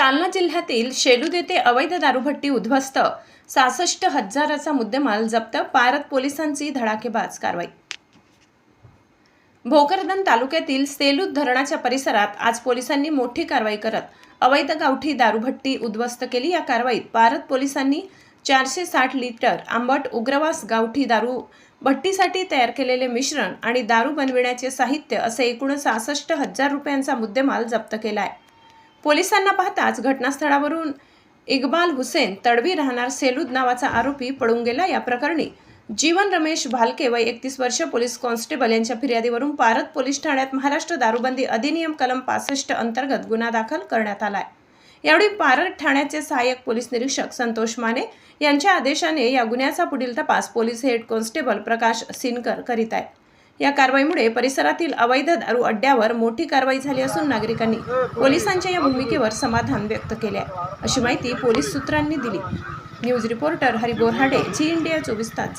जिल्ह्यातील शेलूद येथे अवैध दारूभट्टी उद्ध्वस्त. सहासष्ट हजाराचा मुद्देमाल जप्त पारत पोलिसांची धडाकेबाज कारवाई. भोकरदन तालुक्यातील सेलूद धरणाच्या परिसरात आज पोलिसांनी मोठी कारवाई करत अवैध गावठी दारूभट्टी उद्ध्वस्त केली. या कारवाईत पारत पोलिसांनी चारशे साठ लिटर आंबट उग्रवास गावठी दारू भट्टीसाठी तयार केलेले मिश्रण आणि दारू बनविण्याचे साहित्य असे एकूण सहासष्ट हजार रुपयांचा मुद्देमाल जप्त केला आहे पोलिसांना पाहताच घटनास्थळावरून इक्बाल हुसेन तडवी राहणार सेलूद नावाचा आरोपी पळून गेला. या प्रकरणी जीवन रमेश भालके व एकतीस वर्ष पोलीस कॉन्स्टेबल यांच्या फिर्यादीवरून पारत पोलीस ठाण्यात महाराष्ट्र दारूबंदी अधिनियम कलम पासष्ट अंतर्गत गुन्हा दाखल करण्यात आलाय. यावेळी पारत ठाण्याचे सहाय्यक पोलीस निरीक्षक संतोष माने यांच्या आदेशाने या गुन्ह्याचा पुढील तपास police head constable Prakash Sinkar करीत आहेत. या कारवाईमुळे परिसरातील अवैध दारू अड्ड्यावर मोठी कारवाई झाली असून नागरिकांनी पोलिसांच्या या भूमिकेवर समाधान व्यक्त केले आहे अशी माहिती पोलीस सूत्रांनी दिली. News reporter Hari Borhade Zee India चोवीस तास